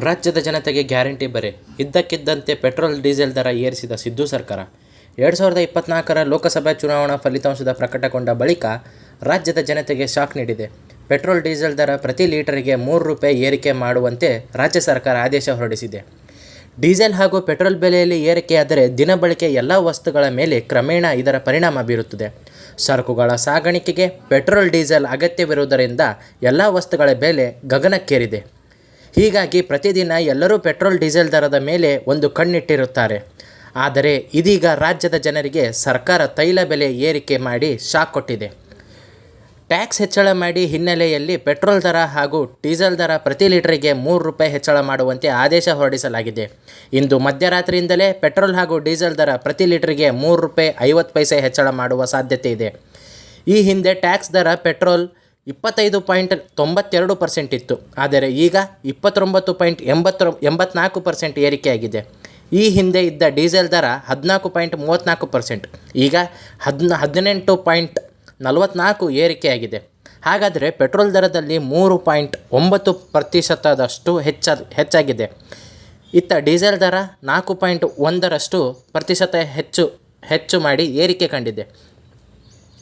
ರಾಜ್ಯದ ಜನತೆಗೆ ಗ್ಯಾರಂಟಿ ಬರೆ. ಇದ್ದಕ್ಕಿದ್ದಂತೆ ಪೆಟ್ರೋಲ್, ಡೀಸೆಲ್ ದರ ಏರಿಸಿದ ಸಿದ್ದು ಸರ್ಕಾರ. ಎರಡು ಸಾವಿರದ ಇಪ್ಪತ್ನಾಲ್ಕರ ಲೋಕಸಭೆ ಚುನಾವಣಾ ಫಲಿತಾಂಶದ ಪ್ರಕಟಗೊಂಡ ಬಳಿಕ ರಾಜ್ಯದ ಜನತೆಗೆ ಶಾಕ್ ನೀಡಿದೆ. ಪೆಟ್ರೋಲ್, ಡೀಸೆಲ್ ದರ ಪ್ರತಿ ಲೀಟರಿಗೆ ಮೂರು ರೂಪಾಯಿ ಏರಿಕೆ ಮಾಡುವಂತೆ ರಾಜ್ಯ ಸರ್ಕಾರ ಆದೇಶ ಹೊರಡಿಸಿದೆ. ಡೀಸೆಲ್ ಹಾಗೂ ಪೆಟ್ರೋಲ್ ಬೆಲೆಯಲ್ಲಿ ಏರಿಕೆಯಾದರೆ ದಿನಬಳಕೆ ಎಲ್ಲ ವಸ್ತುಗಳ ಮೇಲೆ ಕ್ರಮೇಣ ಇದರ ಪರಿಣಾಮ ಬೀರುತ್ತದೆ. ಸರಕುಗಳ ಸಾಗಾಣಿಕೆಗೆ ಪೆಟ್ರೋಲ್, ಡೀಸೆಲ್ ಅಗತ್ಯವಿರುವುದರಿಂದ ಎಲ್ಲ ವಸ್ತುಗಳ ಬೆಲೆ ಗಗನಕ್ಕೇರಿದೆ. ಹೀಗಾಗಿ ಪ್ರತಿದಿನ ಎಲ್ಲರೂ ಪೆಟ್ರೋಲ್, ಡೀಸೆಲ್ ದರದ ಮೇಲೆ ಒಂದು ಕಣ್ಣಿಟ್ಟಿರುತ್ತಾರೆ. ಆದರೆ ಇದೀಗ ರಾಜ್ಯದ ಜನರಿಗೆ ಸರ್ಕಾರ ತೈಲ ಬೆಲೆ ಏರಿಕೆ ಮಾಡಿ ಶಾಕ್ ಕೊಟ್ಟಿದೆ. ಟ್ಯಾಕ್ಸ್ ಹೆಚ್ಚಳ ಮಾಡಿ ಹಿನ್ನೆಲೆಯಲ್ಲಿ ಪೆಟ್ರೋಲ್ ದರ ಹಾಗೂ ಡೀಸೆಲ್ ದರ ಪ್ರತಿ ಲೀಟರಿಗೆ ಮೂರು ರೂಪಾಯಿ ಹೆಚ್ಚಳ ಮಾಡುವಂತೆ ಆದೇಶ ಹೊರಡಿಸಲಾಗಿದೆ. ಇಂದು ಮಧ್ಯರಾತ್ರಿಯಿಂದಲೇ ಪೆಟ್ರೋಲ್ ಹಾಗೂ ಡೀಸೆಲ್ ದರ ಪ್ರತಿ ಲೀಟರಿಗೆ ಮೂರು ರೂಪಾಯಿ ಐವತ್ತು ಪೈಸೆ ಹೆಚ್ಚಳ ಮಾಡುವ ಸಾಧ್ಯತೆ ಇದೆ. ಈ ಹಿಂದೆ ಟ್ಯಾಕ್ಸ್ ದರ, ಪೆಟ್ರೋಲ್ ಇಪ್ಪತ್ತೈದು ಪಾಯಿಂಟ್ ತೊಂಬತ್ತೆರಡು ಪರ್ಸೆಂಟ್ ಇತ್ತು. ಆದರೆ ಈಗ ಇಪ್ಪತ್ತೊಂಬತ್ತು ಪಾಯಿಂಟ್ ಎಂಬತ್ತರ ಎಂಬತ್ನಾಲ್ಕು ಪರ್ಸೆಂಟ್ ಏರಿಕೆಯಾಗಿದೆ ಈ ಹಿಂದೆ ಇದ್ದ ಡೀಸೆಲ್ ದರ ಹದಿನಾಲ್ಕು ಪಾಯಿಂಟ್ ಮೂವತ್ತ್ನಾಲ್ಕು ಪರ್ಸೆಂಟ್. ಈಗ ಹದಿನ ಹದಿನೆಂಟು ಪಾಯಿಂಟ್ ನಲವತ್ತ್ನಾಲ್ಕು ಏರಿಕೆಯಾಗಿದೆ ಹಾಗಾದರೆ ಪೆಟ್ರೋಲ್ ದರದಲ್ಲಿ ಮೂರು ಪಾಯಿಂಟ್ ಒಂಬತ್ತು ಪ್ರತಿಶತದಷ್ಟು ಹೆಚ್ಚ, ಹೆಚ್ಚಾಗಿದೆ. ಇತ್ತ ಡೀಸೆಲ್ ದರ ನಾಲ್ಕು ಪಾಯಿಂಟ್ ಒಂದರಷ್ಟು ಪ್ರತಿಶತ ಹೆಚ್ಚು ಹೆಚ್ಚು ಮಾಡಿ ಏರಿಕೆ ಕಂಡಿದೆ.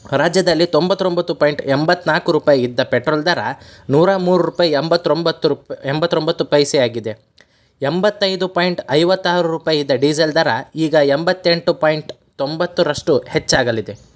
ರಾಜ್ಯದಲ್ಲಿ ತೊಂಬತ್ತೊಂಬತ್ತು ಪಾಯಿಂಟ್ ಎಂಬತ್ನಾಲ್ಕು ರೂಪಾಯಿ ಇದ್ದ ಪೆಟ್ರೋಲ್ ದರ ನೂರ ಮೂರು ರೂಪಾಯಿ ಎಂಬತ್ತೊಂಬತ್ತು ರೂಪಾಯಿ ಎಂಬತ್ತೊಂಬತ್ತು ಪೈಸೆ ಆಗಿದೆ. ಎಂಬತ್ತೈದು ಪಾಯಿಂಟ್ ಐವತ್ತಾರು ರೂಪಾಯಿ ಇದ್ದ ಡೀಸೆಲ್ ದರ ಈಗ ಎಂಬತ್ತೆಂಟು ಪಾಯಿಂಟ್ ತೊಂಬತ್ತರಷ್ಟು ಹೆಚ್ಚಾಗಲಿದೆ.